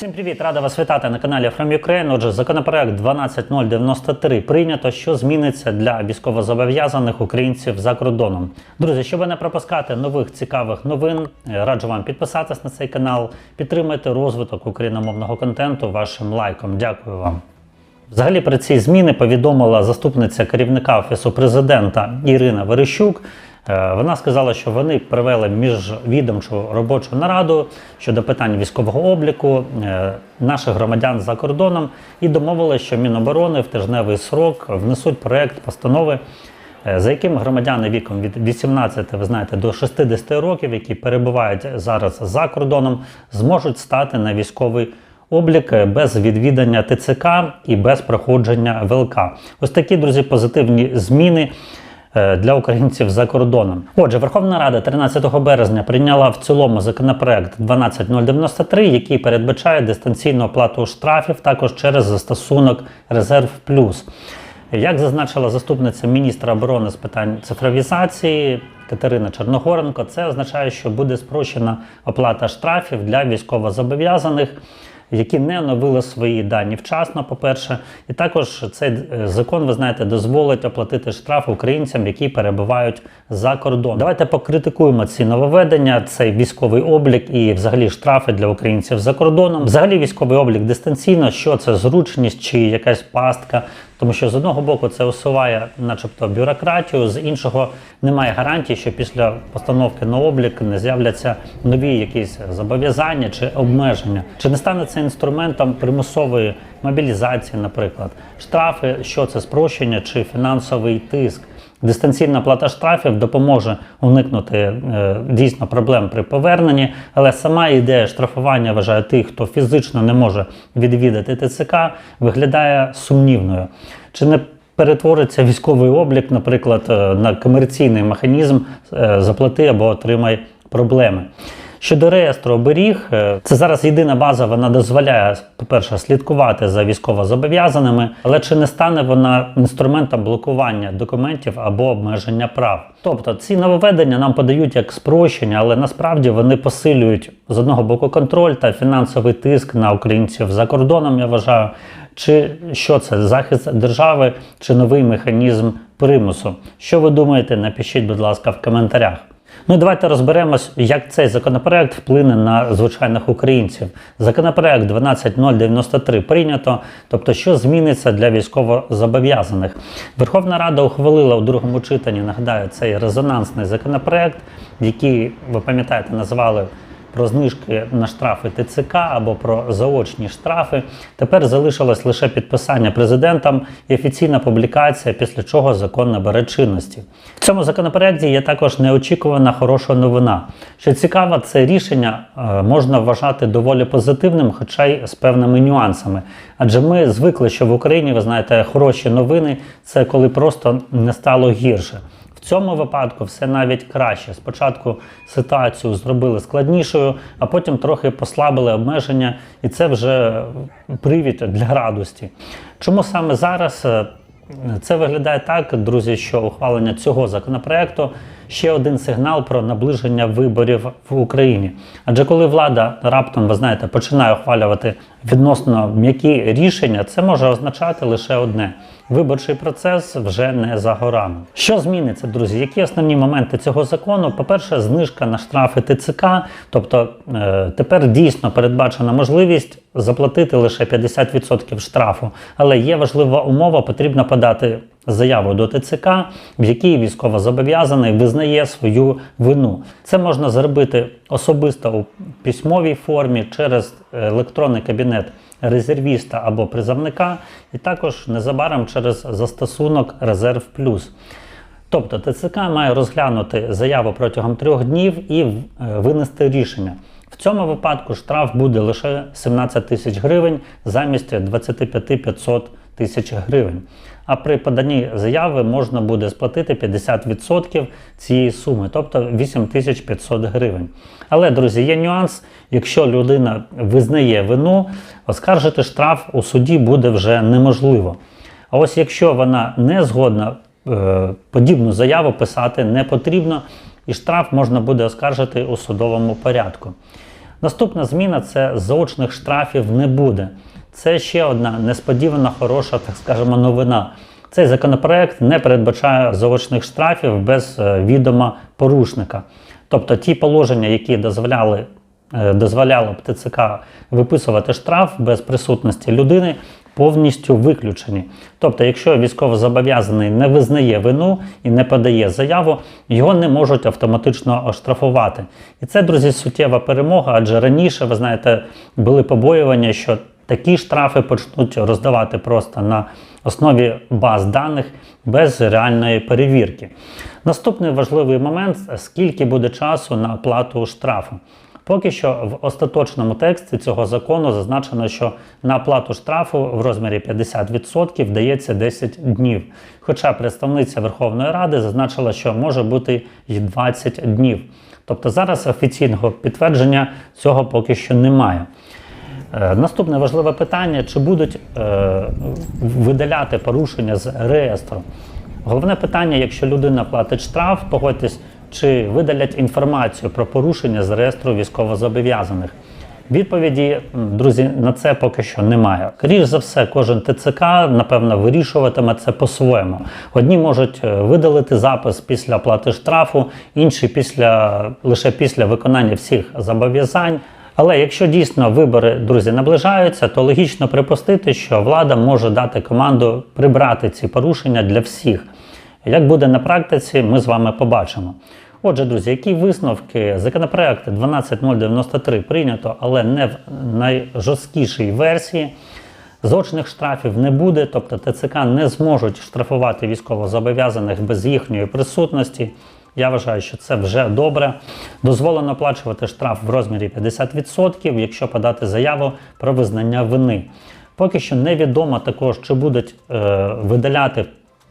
Всім привіт, рада вас вітати на каналі From Ukraine. Отже, законопроект 12093 прийнято, що зміниться для військовозобов'язаних українців за кордоном. Друзі, щоб не пропускати нових цікавих новин, е, раджу вам підписатись на цей канал, підтримайте розвиток україномовного контенту вашим лайком. Дякую вам. Взагалі про ці зміни повідомила заступниця керівника офісу президента Ірина Верещук. Е, Вона сказала, що вони провели міжвідомчу робочу нараду щодо питань військового обліку е, наших громадян за кордоном і домовилися, що Міноборони в тижневий срок внесуть проект постанови, е, за яким громадяни віком від 18, ви знаєте, до 60 років, які перебувають зараз за кордоном, зможуть стати на військовий облік без відвідання ТЦК і без проходження ВЛК. Ось такі, друзі, позитивні зміни для українців за кордоном. Отже, Верховна Рада 13 березня прийняла в цілому законопроект 12093, який передбачає дистанційну оплату штрафів також через застосунок Резерв Плюс. Як зазначила заступниця міністра оборони з питань цифровізації Катерина Чорногоренко, це означає, що буде спрощена оплата штрафів для військовозобов'язаних, які не оновили свої дані вчасно, по-перше, і також цей е, закон, ви знаєте, дозволить оплатити штраф українцям, які перебувають за кордон. Давайте покритикуємо ці нововведення, цей військовий облік і взагалі штрафи для українців за кордоном. Взагалі військовий облік дистанційно, що це зручність чи якась пастка. Тому що з одного боку це усуває, начебто, бюрократію, з іншого немає гарантії, що після постановки на облік не з'являться нові якісь зобов'язання чи обмеження. Чи не стане це інструментом примусової мобілізації, наприклад, штрафи, що це спрощення чи фінансовий тиск? Дистанційна плата штрафів допоможе уникнути е, дійсно проблем при поверненні, але сама ідея штрафування вважаю тих, хто фізично не може відвідати ТЦК, виглядає сумнівною. Чи не перетвориться військовий облік, наприклад, е, на комерційний механізм е, заплати або отримай проблеми? Щодо реєстру оберіг, е, це зараз єдина база, вона дозволяє, по-перше, слідкувати за військовозобов'язаними, але чи не стане вона інструментом блокування документів або обмеження прав? Тобто ці нововведення нам подають як спрощення, але насправді вони посилюють з одного боку контроль та фінансовий тиск на українців за кордоном, я вважаю. Чи що це захист держави, чи новий механізм примусу? Що ви думаєте? Напишіть, будь ласка, в коментарях. Ну давайте розберемось, як цей законопроект вплине на звичайних українців. Законопроект 12093 прийнято. Тобто, що зміниться для військовозобов'язаних? Верховна Рада ухвалила у другому читанні, нагадаю, цей резонансний законопроект, який ви пам'ятаєте, назвали. Про знижки на штрафи ТЦК або про заочні штрафи. Тепер залишилось лише підписання президентом і офіційна публікація, після чого закон набере чинності. В цьому законопроекті є також неочікувана хороша новина. Що цікаво, це рішення е, можна вважати доволі позитивним, хоча й з певними нюансами. Адже ми звикли, що в Україні, ви знаєте, хороші новини це коли просто не стало гірше. В цьому випадку все навіть краще. Спочатку ситуацію зробили складнішою, а потім трохи послабили обмеження, і це вже привід для радості. Чому саме зараз? Е, Це виглядає так, друзі, що ухвалення цього законопроекту ще один сигнал про наближення виборів в Україні. Адже коли влада раптом, ви знаєте, починає ухвалювати відносно м'які рішення, це може означати лише одне: виборчий процес вже не за горами. Що зміниться, друзі? Які основні моменти цього закону? По-перше, знижка на штрафи ТЦК, тобто е, тепер дійсно передбачена можливість заплатити лише 50% штрафу. Але є важлива умова, потрібно подати заяву до ТЦК, в якій військовозобов'язаний визнає свою вину. Це можна зробити особисто у письмовій формі через електронний кабінет резервіста або призовника, і також незабаром через застосунок Резерв Плюс. Тобто ТЦК має розглянути заяву протягом трьох днів і е, винести рішення. В цьому випадку штраф буде лише 17 тисяч гривень замість 25 500 тисяч гривень. А при поданні заяви можна буде сплатити 50% цієї суми, тобто 8500 гривень. Але, друзі, є нюанс. Якщо людина визнає вину, оскаржити штраф у суді буде вже неможливо. А ось якщо вона не згодна е, подібну заяву писати не потрібно, і штраф можна буде оскаржити у судовому порядку. Наступна зміна це заочних штрафів не буде. Це ще одна несподівана хороша, так скажемо, новина. Цей законопроект не передбачає заочних штрафів без е, відома порушника. Тобто ті положення, які дозволяли, е, дозволяло б ТЦК виписувати штраф без присутності людини, повністю виключені. Тобто, якщо військовозобов'язаний не визнає вину і не подає заяву, його не можуть автоматично оштрафувати. І це, друзі, суттєва перемога, адже раніше, ви знаєте, були побоювання, що такі штрафи почнуть роздавати просто на основі баз даних без реальної перевірки. Наступний важливий момент: скільки буде часу на оплату штрафу. Поки що в остаточному тексті цього закону зазначено, що на оплату штрафу в розмірі 50% дається 10 днів. Хоча представниця Верховної Ради зазначила, що може бути й 20 днів. Тобто зараз офіційного підтвердження цього поки що немає. Е, Наступне важливе питання: чи будуть е, видаляти порушення з реєстру? Головне питання, якщо людина платить штраф, погодьтесь, чи видалять інформацію про порушення з реєстру військовозобов'язаних. Відповіді, друзі, на це поки що немає. Скоріше за все, кожен ТЦК, напевно, вирішуватиме це по-своєму. Одні можуть е, видалити запис після оплати штрафу, інші після лише після виконання всіх зобов'язань. Але якщо дійсно вибори, друзі, наближаються, то логічно припустити, що влада може дати команду прибрати ці порушення для всіх. Як буде на практиці, ми з вами побачимо. Отже, друзі, які висновки законопроект 12093 прийнято, але не в найжорсткішій версії. Зочних штрафів не буде, тобто ТЦК не зможуть штрафувати військовозобов'язаних без їхньої присутності. Я вважаю, що це вже добре. Дозволено оплачувати штраф в розмірі 50%, якщо подати заяву про визнання вини. Поки що невідомо також, чи будуть е, видаляти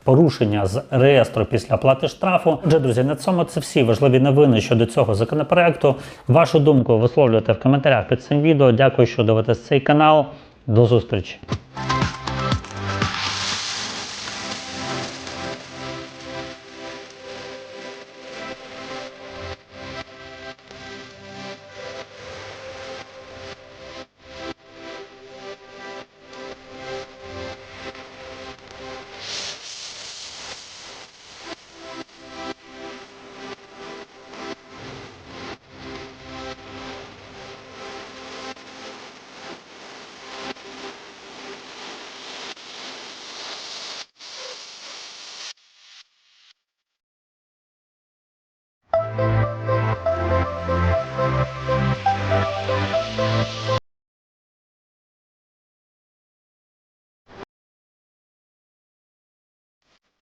порушення з реєстру після оплати штрафу. Отже, друзі, на цьому це всі важливі новини щодо цього законопроекту. Вашу думку висловлюйте в коментарях під цим відео. Дякую, що дивитесь цей канал. До зустрічі!